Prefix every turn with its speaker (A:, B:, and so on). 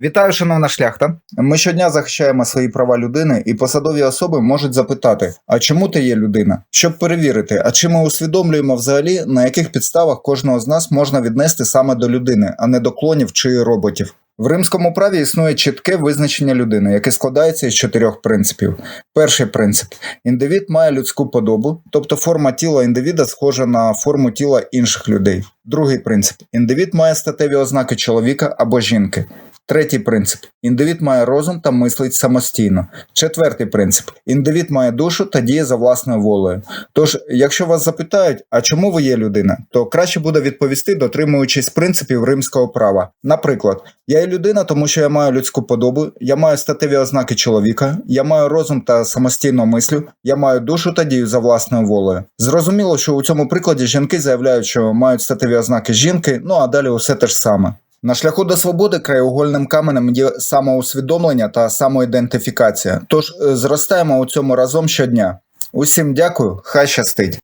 A: Вітаю, шановна шляхта. Ми щодня захищаємо свої права людини, і посадові особи можуть запитати: а чому ти є людина? Щоб перевірити, а чи ми усвідомлюємо взагалі, на яких підставах кожного з нас можна віднести саме до людини, а не до клонів чи роботів. В римському праві існує чітке визначення людини, яке складається із чотирьох принципів. Перший принцип: індивід має людську подобу, тобто форма тіла індивіда схожа на форму тіла інших людей. Другий принцип: індивід має статеві ознаки чоловіка або жінки. Третій принцип: індивід має розум та мислить самостійно. Четвертий принцип: індивід має душу та діє за власною волею. Тож, якщо вас запитають, а чому ви є людина, то краще буде відповісти, дотримуючись принципів римського права. Наприклад, я є людина, тому що я маю людську подобу, я маю статеві ознаки чоловіка, я маю розум та самостійно мислю, я маю душу та дію за власною волею. Зрозуміло, що у цьому прикладі жінки заявляють, що мають статеві ознаки жінки, ну а далі усе те ж саме. На шляху до свободи краєугольним каменем є самоусвідомлення та самоідентифікація. Тож е, зростаємо у цьому разом щодня. Усім дякую, хай щастить.